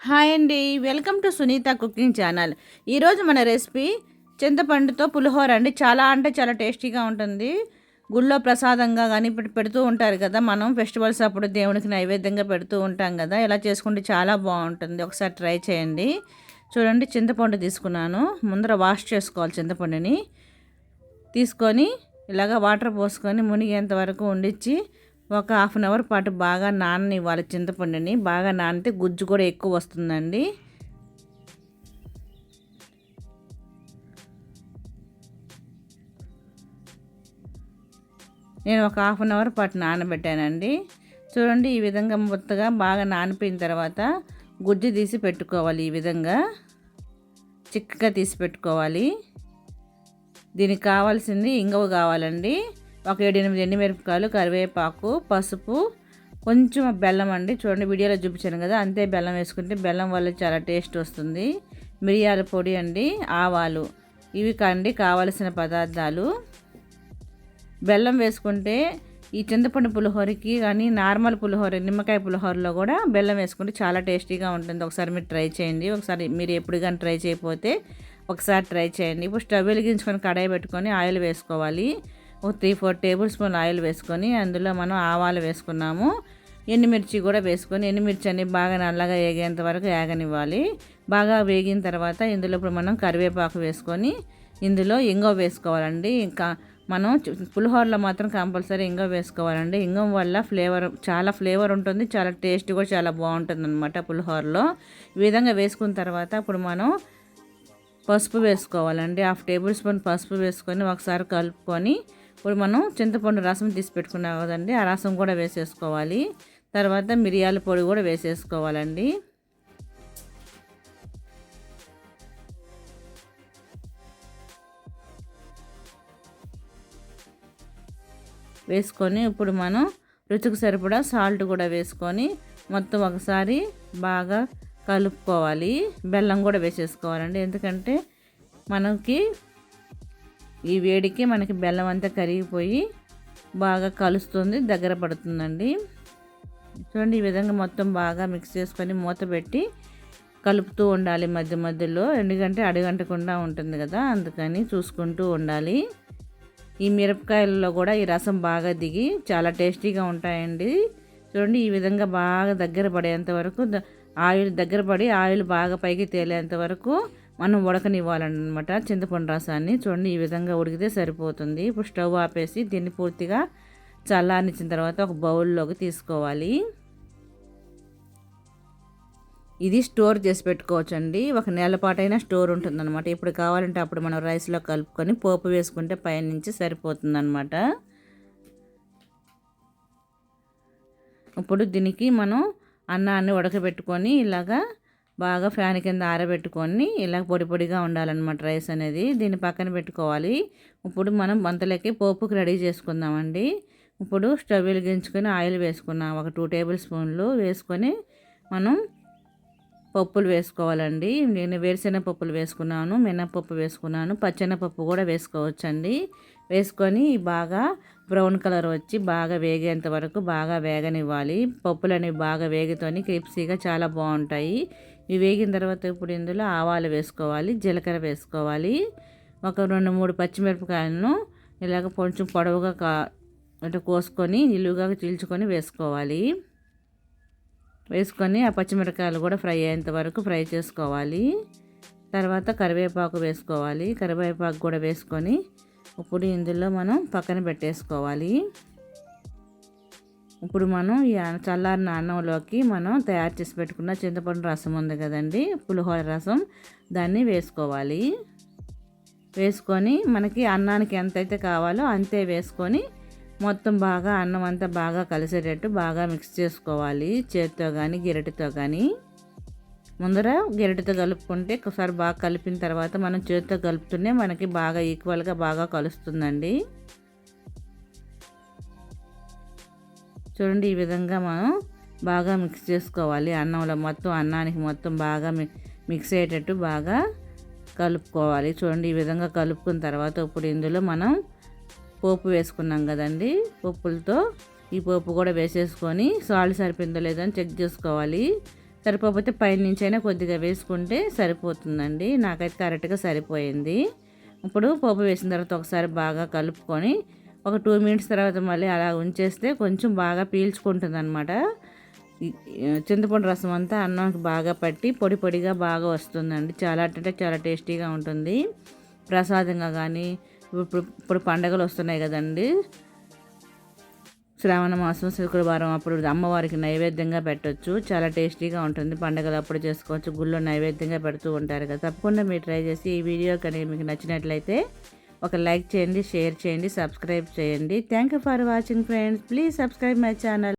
Hi అండి. Welcome to Sunitha cooking channel. ఈరోజు మన రెసిపీ చింతపండుతో పులిహోర అండి. చాలా అంటే చాలా టేస్టీగా ఉంటుంది. గుళ్ళో ప్రసాదంగా కానీ ఇప్పుడు పెడుతూ ఉంటారు కదా మనం. ఫెస్టివల్స్ అప్పుడు దేవునికి నైవేద్యంగా పెడుతూ ఉంటాం కదా. ఇలా చేసుకుంటే చాలా బాగుంటుంది. ఒకసారి ట్రై చేయండి. చూడండి చింతపండు తీసుకున్నాను. ముందర వాష్ చేసుకోవాలి చింతపండుని. తీసుకొని ఇలాగ వాటర్ పోసుకొని మునిగేంత వరకు ఉండిచ్చి ఒక హాఫ్ అన్ అవర్ పాటు బాగా నాననివ్వాలి చింతపండుని. బాగా నానితే గుజ్జు కూడా ఎక్కువ వస్తుందండి. నేను ఒక హాఫ్ అన్ అవర్ పాటు నానబెట్టానండి. చూడండి ఈ విధంగా మొత్తగా బాగా నానిపోయిన తర్వాత గుజ్జు తీసి పెట్టుకోవాలి ఈ విధంగా. చిక్కగా తీసి పెట్టుకోవాలి. దీనికి కావాల్సింది ఇంగవ కావాలండి. ఒక ఏడు ఎనిమిది ఎండుమిరపకాయలు కరివేపాకు పసుపు కొంచెం బెల్లం అండి. చూడండి వీడియోలో చూపించాను కదా అంతే బెల్లం వేసుకుంటే బెల్లం వల్ల చాలా టేస్ట్ వస్తుంది. మిరియాల పొడి అండి ఆవాలు. ఇవి కండి కావలసిన పదార్థాలు. బెల్లం వేసుకుంటే ఈ చింతపండు పులిహోరకి కానీ నార్మల్ పులిహోర నిమ్మకాయ పులిహోరలో కూడా బెల్లం వేసుకుంటే చాలా టేస్టీగా ఉంటుంది. ఒకసారి మీరు ట్రై చేయండి. ఒకసారి మీరు ఎప్పుడు కానీ ట్రై చేయకపోతే ఒకసారి ట్రై చేయండి. ఇప్పుడు స్టవ్ వెలిగించుకొని కడాయి పెట్టుకొని ఆయిల్ వేసుకోవాలి. ఒక three four tablespoon oil వేసుకొని అందులో మనం ఆవాలు వేసుకున్నాము. ఎండుమిర్చి కూడా వేసుకొని ఎండుమిర్చి అన్ని బాగా నల్లగా వేగేంత వరకు వేగనివ్వాలి బాగా వేగిన తర్వాత ఇందులో ఇప్పుడు మనం కరివేపాకు వేసుకొని ఇందులో ఇంగో వేసుకోవాలండి. ఇంకా మనం పులిహోరలో మాత్రం కంపల్సరీ ఇంగో వేసుకోవాలండి. ఇంగం వల్ల ఫ్లేవర్ చాలా ఫ్లేవర్ ఉంటుంది చాలా టేస్ట్ కూడా చాలా బాగుంటుంది అనమాట పులిహోరలో. ఈ విధంగా వేసుకున్న తర్వాత ఇప్పుడు మనం పసుపు వేసుకోవాలండి. హాఫ్ టేబుల్ స్పూన్ పసుపు వేసుకొని ఒకసారి కలుపుకొని ఇప్పుడు మనం చింతపండు రసం తీసి పెట్టుకున్నాం కదండి ఆ రసం కూడా వేసేసుకోవాలి. తర్వాత మిరియాల పొడి కూడా వేసేసుకోవాలండి. వేసుకొని ఇప్పుడు మనం రుచికి సరిపడా సాల్ట్ కూడా వేసుకొని మొత్తం ఒకసారి బాగా కలుపుకోవాలి. బెల్లం కూడా వేసేసుకోవాలండి ఎందుకంటే మనకి ఈ వేడికి మనకి బెల్లం అంతా కరిగిపోయి బాగా కలుస్తుంది దగ్గర పడుతుందండి. చూడండి ఈ విధంగా మొత్తం బాగా మిక్స్ చేసుకొని మూత పెట్టి కలుపుతూ ఉండాలి మధ్య మధ్యలో. ఎందుకంటే అడగంటకుండా ఉంటుంది కదా అందుకని చూసుకుంటూ ఉండాలి. ఈ మిరపకాయలలో కూడా ఈ రసం బాగా దిగి చాలా టేస్టీగా ఉంటాయండి. చూడండి ఈ విధంగా బాగా దగ్గర పడేంత వరకు ఆయిల్ దగ్గర పడి ఆయిల్ బాగా పైకి తేలేంత వరకు మనం ఉడకనివ్వాలన్నమాట చింతపండు రసాన్ని. చూడండి ఈ విధంగా ఉడికితే సరిపోతుంది. ఇప్పుడు స్టవ్ ఆపేసి దీన్ని పూర్తిగా చల్లారించిన తర్వాత ఒక బౌల్లోకి తీసుకోవాలి. ఇది స్టోర్ చేసి పెట్టుకోవచ్చు అండి ఒక నెల పాటైనా స్టోర్ ఉంటుందన్నమాట. ఇప్పుడు కావాలంటే అప్పుడు మనం రైస్లో కలుపుకొని పోపు వేసుకుంటే పైనుంచి సరిపోతుందన్నమాట. ఇప్పుడు దీనికి మనం అన్నాన్ని ఉడకబెట్టుకొని ఇలాగా బాగా ఫ్యాన్ కింద ఆరబెట్టుకొని ఇలా పొడి పొడిగా ఉండాలన్నమాట రైస్ అనేది. దీన్ని పక్కన పెట్టుకోవాలి. ఇప్పుడు మనం వంతలకి పోపుకి రెడీ చేసుకుందామండి. ఇప్పుడు స్టవ్ వెలిగించుకొని ఆయిల్ వేసుకున్నాం. ఒక టూ టేబుల్ స్పూన్లు వేసుకొని మనం పప్పులు వేసుకోవాలండి. నేను వేరుశెనగ పప్పులు వేసుకున్నాను మినపప్పు వేసుకున్నాను పచ్చెనపప్పు కూడా వేసుకోవచ్చండి. వేసుకొని బాగా బ్రౌన్ కలర్ వచ్చి బాగా వేగేంత వరకు బాగా వేగనివ్వాలి. పప్పులు అనేవి బాగా వేగితోని క్రిప్సీగా చాలా బాగుంటాయి. ఇవి వేగిన తర్వాత ఇప్పుడు ఇందులో ఆవాలు వేసుకోవాలి జీలకర్ర వేసుకోవాలి. ఒక రెండు మూడు పచ్చిమిరపకాయలను ఇలాగ కొంచెం పొడవుగా కా అంటే కోసుకొని నిలువుగా చీల్చుకొని వేసుకోవాలి. వేసుకొని ఆ పచ్చిమిరపకాయలు కూడా ఫ్రై అయ్యేంత వరకు ఫ్రై చేసుకోవాలి. తర్వాత కరివేపాకు వేసుకోవాలి. కరివేపాకు కూడా వేసుకొని ఇప్పుడు ఇందులో మనం పక్కన పెట్టేసుకోవాలి. ఇప్పుడు మనం ఈ చల్లారిన అన్నంలోకి మనం తయారు చేసి పెట్టుకున్న చింతపండు రసం ఉంది కదండి పులిహోర రసం. దాన్ని వేసుకోవాలి. వేసుకొని మనకి అన్నానికి ఎంతైతే కావాలో అంతే వేసుకొని మొత్తం బాగా అన్నం అంతా బాగా కలిసేటట్టు బాగా మిక్స్ చేసుకోవాలి. చేతితో కానీ గిరటితో కానీ ముందర గెరటితో కలుపుకుంటే ఒకసారి బాగా కలిపిన తర్వాత మనం చేతితో కలుపుతూనే మనకి బాగా ఈక్వల్గా బాగా కలుస్తుందండి. చూడండి ఈ విధంగా మనం బాగా మిక్స్ చేసుకోవాలి. అన్నంలో మొత్తం అన్నానికి మొత్తం బాగా మిక్స్ అయ్యేటట్టు బాగా కలుపుకోవాలి. చూడండి ఈ విధంగా కలుపుకున్న తర్వాత ఇప్పుడు ఇందులో మనం పోపు వేసుకున్నాం కదండి పప్పులతో ఈ పోపు కూడా వేసేసుకొని సాల్ట్ సరిపోయిందో లేదో అని చెక్ చేసుకోవాలి. సరిపోతే పైన నుంచి అయినా కొద్దిగా వేసుకుంటే సరిపోతుందండి. నాకైతే కరెక్ట్గా సరిపోయింది. ఇప్పుడు పోపు వేసిన తర్వాత ఒకసారి బాగా కలుపుకొని ఒక టూ మినిట్స్ తర్వాత మళ్ళీ అలా ఉంచేస్తే కొంచెం బాగా పీల్చుకుంటుంది అనమాట చింతపండు రసం అంతా అన్నానికి బాగా పట్టి పొడి పొడిగా బాగా వస్తుందండి. చాలా అంటే చాలా టేస్టీగా ఉంటుంది. ప్రసాదంగా కానీ ఇప్పుడు ఇప్పుడు పండగలు వస్తున్నాయి కదండి. శ్రావణ మాసం శుక్రవారం అప్పుడు అమ్మవారికి నైవేద్యంగా పెట్టొచ్చు. చాలా టేస్టీగా ఉంటుంది. పండగలు అప్పుడు చేసుకోవచ్చు. గుళ్ళో నైవేద్యంగా పెడుతూ ఉంటారు కదా. తప్పకుండా మీరు ట్రై చేసి ఈ వీడియో కనుక మీకు నచ్చినట్లయితే ఒక లైక్ చేయండి షేర్ చేయండి సబ్స్క్రైబ్ చేయండి. Thank you for watching friends please subscribe my channel